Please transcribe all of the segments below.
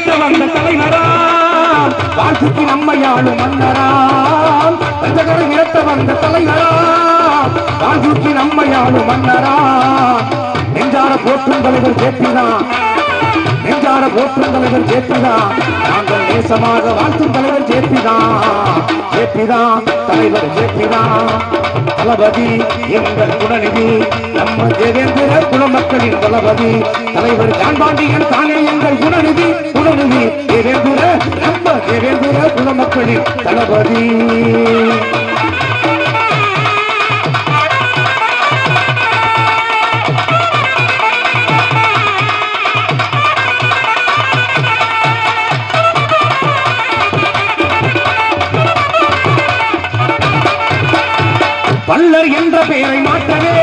ஏற்ற வந்த தலைவரா வாழ்த்துக்கு நம்மையாளும் மன்னராம். பஞ்சகரை இரட்ட வந்த தலைவரா வாழ்த்துக்கு நம்மையாளும் மன்னரா நெஞ்சார போற்றும் தலைவர் கேட்டுதான் நெஞ்சார போற்றும் தலைவர் கேட்டுதான் நாங்கள் நேசமாக வாழ்த்தும் தலைவர் ஜேபிதான் ஜேபிதான் தலைவர் ஜேபிதான் தளபதி எங்கள் குணநிதி. நம்ம தேவேந்திர குணமக்களின் தளபதி. தலைவர் ஜான்பாண்டியன் தானே எங்கள் தேவேந்திர தளபதி. பல்லர் என்ற பெயரை மாற்றவே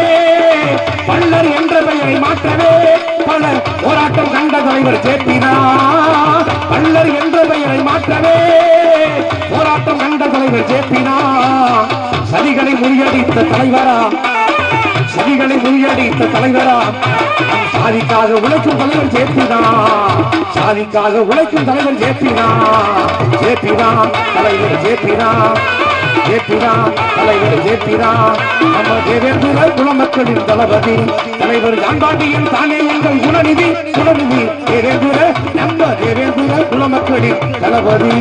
பல்லர் என்ற பெயரை மாற்றவே பல போராட்டம் கண்ட தலைவர் ஜேபினா பல்லர் என்ற பெயரை மாற்றவே போராட்டம் கண்ட தலைவர் ஜேபினா. சதிகளை முறியடித்த தலைவரா? சதிகளை முறியடித்த தலைவரா? சாதிக்காக உழைக்கும் தலைவர் ஜேபினா. சாதிக்காக உழைக்கும் தலைவர் ஜேபினா. ஜேபினா தலைவர் ஜேபினா. ஜேபிரா தலைவர் ஜேபிரா நம்ம தேவேந்திர குலமக்களின் தளபதி தலைவர் காந்தாண்டியின் தானே எங்கள் குணநிதி குணநிதி தேவேந்திர நம்ம குலமக்களின் தளபதி.